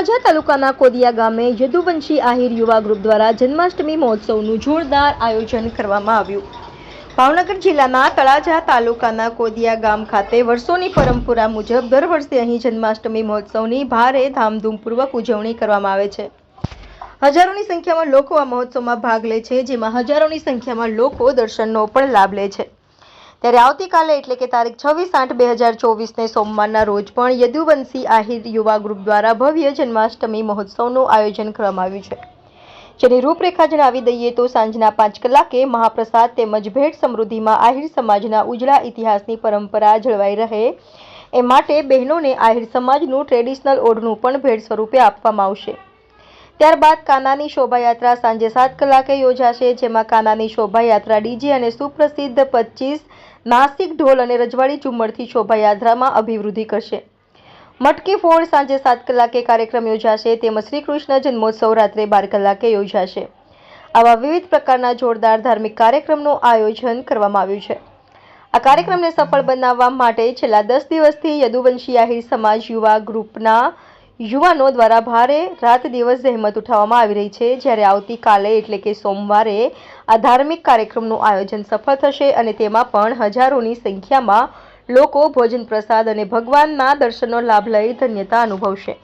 તળાજા તાલુકાના કોદિયા ગામે યદુવંશી આહિર યુવા ગ્રુપ દ્વારા જન્માષ્ટમી મહોત્સવનું જોરદાર આયોજન કરવામાં આવ્યું. ભાવનગર જિલ્લાના તળાજા તાલુકાના કોદિયા ગામ ખાતે વર્ષોની પરંપરા મુજબ દર વર્ષે અહીં જન્માષ્ટમી મહોત્સવની ભારે ધામધૂમપૂર્વક ઉજવણી કરવામાં આવે છે. હજારોની સંખ્યામાં લોકો આ મહોત્સવમાં ભાગ લે છે, જેમાં હજારોની સંખ્યામાં લોકો દર્શનનો પણ લાભ લે છે. ત્યારે આવતીકાલે એટલે કે તારીખ છવ્વીસ આઠ બે હજાર ચોવીસને સોમવારના રોજ પણ યદુવંશી આહિર યુવા ગ્રુપ દ્વારા ભવ્ય જન્માષ્ટમી મહોત્સવનું આયોજન કરવામાં આવ્યું છે. જેની રૂપરેખા જણાવી દઈએ તો સાંજના પાંચ કલાકે મહાપ્રસાદ તેમજ ભેટ સમૃદ્ધિમાં આહિર સમાજના ઉજળા ઇતિહાસની પરંપરા જળવાઈ રહે એ માટે બહેનોને આહિર સમાજનું ટ્રેડિશનલ ઓઢણું પણ ભેટ સ્વરૂપે આપવામાં આવશે. ત્યારબાદ કાનાની શોભાયાત્રા સાંજે સાત કલાકે યોજાશે, જેમાં કાનાની શોભાયાત્રા ડીજે અને સુપ્રસિદ્ધ પચીસ નાસિક ઢોલ અને રજવાડી ઝુમ્મરથી શોભાયાત્રામાં અભિવૃદ્ધિ કરશે. મટકી ફોડ સાંજે સાત કલાકે કાર્યક્રમ યોજાશે તેમજ શ્રી કૃષ્ણ જન્મોત્સવ રાત્રે બાર કલાકે યોજાશે. આવા વિવિધ પ્રકારના જોરદાર ધાર્મિક કાર્યક્રમનું આયોજન કરવામાં આવ્યું છે. આ કાર્યક્રમને સફળ બનાવવા માટે છેલ્લા દસ દિવસથી યદુવંશી આહિર સમાજ યુવા ગ્રુપના યુવાનો દ્વારા ભારે રાત દિવસ જહેમત ઉઠાવવામાં આવી રહી છે. જ્યારે આવતીકાલે એટલે કે સોમવારે આ ધાર્મિક કાર્યક્રમનું આયોજન સફળ થશે અને તેમાં પણ હજારોની સંખ્યામાં લોકો ભોજન પ્રસાદ અને ભગવાનના દર્શનનો લાભ લઈ ધન્યતા અનુભવશે.